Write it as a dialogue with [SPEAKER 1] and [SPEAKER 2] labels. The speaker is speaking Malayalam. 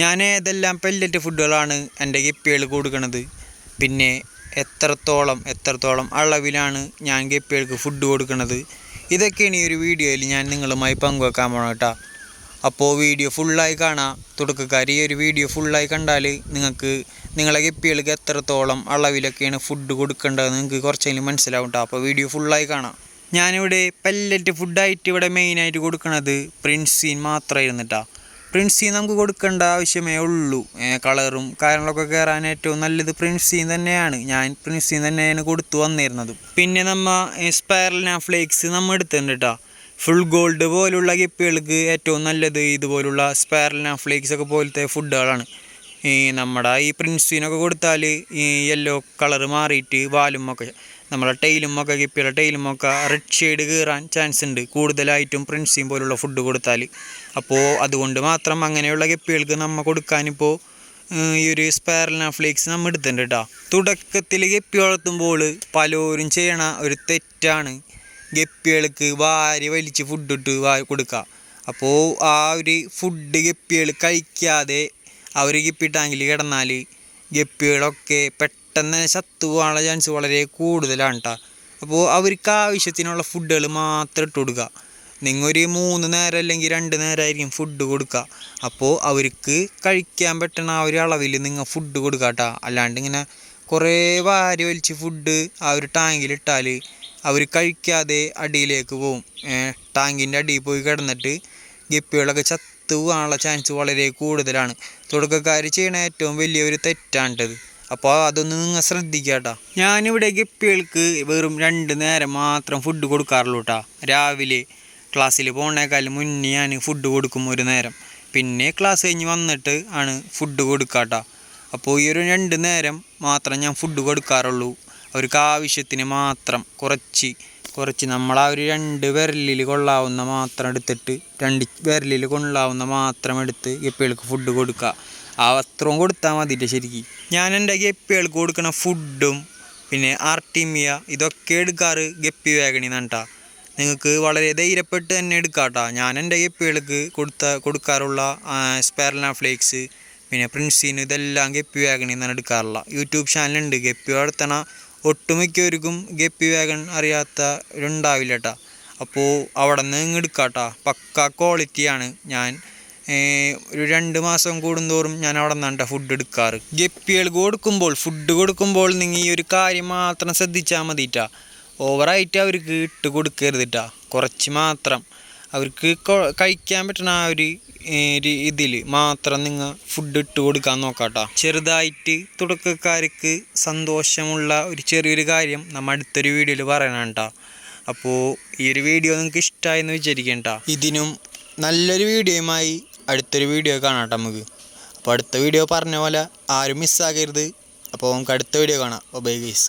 [SPEAKER 1] ഞാൻ ഇതെല്ലാം പെല്ലറ്റ് ഫുഡുകളാണ് എന്റെ ഗപ്പികൾക്ക് കൊടുക്കുന്നത് പിന്നെ എത്രത്തോളം എത്രത്തോളം അളവിലാണ് ഞാൻ ഗപ്പികൾക്ക് ഫുഡ് കൊടുക്കുന്നത് ഇതൊക്കെയാണ് ഈ ഒരു വീഡിയോയിൽ ഞാൻ നിങ്ങളുമായി പങ്കുവെക്കാൻ പോകണം കേട്ടോ. അപ്പോൾ വീഡിയോ ഫുള്ളായി കാണാം. തുടക്കക്കാർ ഈ ഒരു വീഡിയോ ഫുള്ളായി കണ്ടാൽ നിങ്ങൾക്ക് നിങ്ങളെ ഗപ്പികൾക്ക് എത്രത്തോളം അളവിലൊക്കെയാണ് ഫുഡ് കൊടുക്കേണ്ടതെന്ന് നിങ്ങൾക്ക് കുറച്ചെങ്കിലും മനസ്സിലാവും കേട്ടോ. അപ്പോൾ വീഡിയോ ഫുള്ളായി കാണാം. ഞാനിവിടെ പെല്ലറ്റ് ഫുഡായിട്ട് ഇവിടെ മെയിനായിട്ട് കൊടുക്കുന്നത് പ്രിൻസീൻ മാത്രമായിരുന്നു കേട്ടോ. പ്രിൻസീൻ നമുക്ക് കൊടുക്കേണ്ട ആവശ്യമേ ഉള്ളൂ. കളറും കാര്യങ്ങളൊക്കെ കയറാൻ ഏറ്റവും നല്ലത് പ്രിൻസീൻ തന്നെയാണ്. ഞാൻ പ്രിൻസീൻ തന്നെയാണ് കൊടുത്തു വന്നിരുന്നത്. പിന്നെ നമ്മ സ്പൈറൽ ഫ്ലേക്സ് നമ്മൾ എടുത്തിട്ടുണ്ട് കേട്ടോ ഫുൾ ഗോൾഡ് പോലുള്ള ഗപ്പികൾക്ക് ഏറ്റവും നല്ലത് ഇതുപോലുള്ള സ്പൈറൽ ഫ്ലേക്സ് ഒക്കെ പോലത്തെ ഫുഡുകളാണ് ഈ നമ്മുടെ ഈ പ്രിൻസിനൊക്കെ കൊടുത്താൽ ഈ യെല്ലോ കളർ മാറിയിട്ട് വാലും ഒക്കെ നമ്മളെ ടൈലും ഒക്കെ ഗപ്പിയുടെ ടൈലും ഒക്കെ റെഡ് ഷെയ്ഡ് കയറാൻ ചാൻസ് ഉണ്ട് കൂടുതലായിട്ടും പ്രിൻസിൻ പോലുള്ള ഫുഡ് കൊടുത്താൽ അപ്പോൾ അതുകൊണ്ട് മാത്രം അങ്ങനെയുള്ള ഗപ്പികൾക്ക് നമ്മൾ കൊടുക്കാനിപ്പോൾ ഈ ഒരു സ്പൈറലിന ഫ്ലേക്സ് നമ്മൾ എടുത്തിട്ടുണ്ട് കേട്ടോ തുടക്കത്തിൽ ഗപ്പി വളർത്തുമ്പോൾ പലരും ചെയ്യണ ഒരു തെറ്റാണ് ഗപ്പികൾക്ക് വാരി വലിച്ച് ഫുഡ് ഇട്ട് വാ കൊടുക്കുക അപ്പോൾ ആ ഒരു ഫുഡ് ഗപ്പികൾ കഴിക്കാതെ അവർ ഗപ്പി ടാങ്കിൽ കിടന്നാൽ ഗപ്പികളൊക്കെ പെട്ടെന്ന് ചത്തു പോകാനുള്ള ചാൻസ് വളരെ കൂടുതലാണ് കേട്ടോ അപ്പോൾ അവർക്ക് ആവശ്യത്തിനുള്ള ഫുഡുകൾ മാത്രം ഇട്ട് കൊടുക്കുക നിങ്ങൾ ഒരു മൂന്ന് നേരം അല്ലെങ്കിൽ രണ്ട് നേരമായിരിക്കും ഫുഡ് കൊടുക്കുക അപ്പോൾ അവർക്ക് കഴിക്കാൻ പറ്റുന്ന ആ ഒരു അളവിൽ നിങ്ങൾ ഫുഡ് കൊടുക്കുക കേട്ടോ അല്ലാണ്ട് ഇങ്ങനെ കുറേ വാരി വലിച്ച് ഫുഡ് ആ ഒരു ടാങ്കിലിട്ടാൽ അവർ കഴിക്കാതെ അടിയിലേക്ക് പോകും. ടാങ്കിന്റെ അടിയിൽ പോയി കിടന്നിട്ട് ഗപ്പികളൊക്കെ ചത്തു പോകാനുള്ള ചാൻസ് വളരെ കൂടുതലാണ്. തുടക്കക്കാർ ചെയ്യണ ഏറ്റവും വലിയൊരു തെറ്റാണിട്ടത് അപ്പോൾ അതൊന്ന് നിങ്ങൾ ശ്രദ്ധിക്കുക കേട്ടോ. ഞാനിവിടെ ഗപ്പികൾക്ക് വെറും രണ്ട് നേരം മാത്രം ഫുഡ് കൊടുക്കാറുള്ളൂ കേട്ടോ രാവിലെ ക്ലാസ്സിൽ പോണേക്കാളും മുന്നേ ഞാൻ ഫുഡ് കൊടുക്കും ഒരു നേരം. പിന്നെ ക്ലാസ് കഴിഞ്ഞ് വന്നിട്ട് ആണ് ഫുഡ് കൊടുക്കുക കേട്ടോ അപ്പോൾ ഈ ഒരു രണ്ട് നേരം മാത്രം ഞാൻ ഫുഡ് കൊടുക്കാറുള്ളൂ. അവർക്ക് ആവശ്യത്തിന് മാത്രം കുറച്ച് കുറച്ച് നമ്മൾ ആ ഒരു രണ്ട് വിരലിൽ കൊള്ളാവുന്ന മാത്രം എടുത്തിട്ട് രണ്ട് വിരലിൽ കൊള്ളാവുന്ന മാത്രം എടുത്ത് ഗപ്പികൾക്ക് ഫുഡ് കൊടുക്കുക ആ അത്രയും കൊടുത്താൽ മതിയിട്ട് ശരിക്കും. ഞാൻ എന്റെ ഗപ്പികൾക്ക് കൊടുക്കുന്ന ഫുഡും പിന്നെ ആർട്ടിമിയ ഇതൊക്കെ എടുക്കാറ് ഗപ്പി വേഗണി നട്ടാ നിങ്ങൾക്ക് വളരെ ധൈര്യപ്പെട്ട് തന്നെ എടുക്കാട്ടോ. കേട്ടോ ഞാൻ എന്റെ ഗപ്പികൾക്ക് കൊടുത്ത കൊടുക്കാറുള്ള സ്പെർല ഫ്ലേക്സ് പിന്നെ പ്രിൻസിന് ഇതെല്ലാം ഗപ്പി വേഗണി എന്നാണ് എടുക്കാറുള്ള. യൂട്യൂബ് ചാനലുണ്ട് ഗപ്പി വളർത്തണ ഒട്ടുമിക്കവർക്കും ഗപ്പി വാഗൺ അറിയാത്തവരുണ്ടാവില്ല കേട്ടോ അപ്പോൾ അവിടെ നിന്ന് ഇങ്ങ് എടുക്കാം പക്ക ക്വാളിറ്റിയാണ് ഞാൻ ഒരു രണ്ട് മാസം കൂടുന്തോറും ഞാൻ അവിടെ നിന്നാണ് ഫുഡ് എടുക്കാറ്. ഗപ്പികൾക്ക് കൊടുക്കുമ്പോൾ ഫുഡ് കൊടുക്കുമ്പോൾ നിങ്ങൾ ഈ ഒരു കാര്യം മാത്രം ശ്രദ്ധിച്ചാൽ മതിട്ടാ. ഓവറായിട്ട് അവർക്ക് ഇട്ട് കൊടുക്കരുതിട്ടാ കുറച്ച് മാത്രം. അവർക്ക് കഴിക്കാൻ പറ്റുന്ന ആ ഒരു ഇതിൽ മാത്രം നിങ്ങൾ ഫുഡ് ഇട്ട് കൊടുക്കാൻ നോക്കാട്ടോ. ചെറുതായിട്ട് തുടക്കക്കാർക്ക് സന്തോഷമുള്ള ഒരു ചെറിയൊരു കാര്യം നമ്മൾ അടുത്തൊരു വീഡിയോയിൽ പറയണം അപ്പോൾ ഈ ഒരു വീഡിയോ നിങ്ങൾക്ക് ഇഷ്ടമായെന്ന് വിചാരിക്കണ്ട. ഇതിനും നല്ലൊരു വീഡിയോയുമായി അടുത്തൊരു വീഡിയോ കാണാട്ടോ നമുക്ക് അപ്പോൾ അടുത്ത വീഡിയോ പറഞ്ഞ പോലെ ആരും മിസ്സാകരുത് അപ്പോൾ നമുക്ക് അടുത്ത വീഡിയോ കാണാം. Bye guys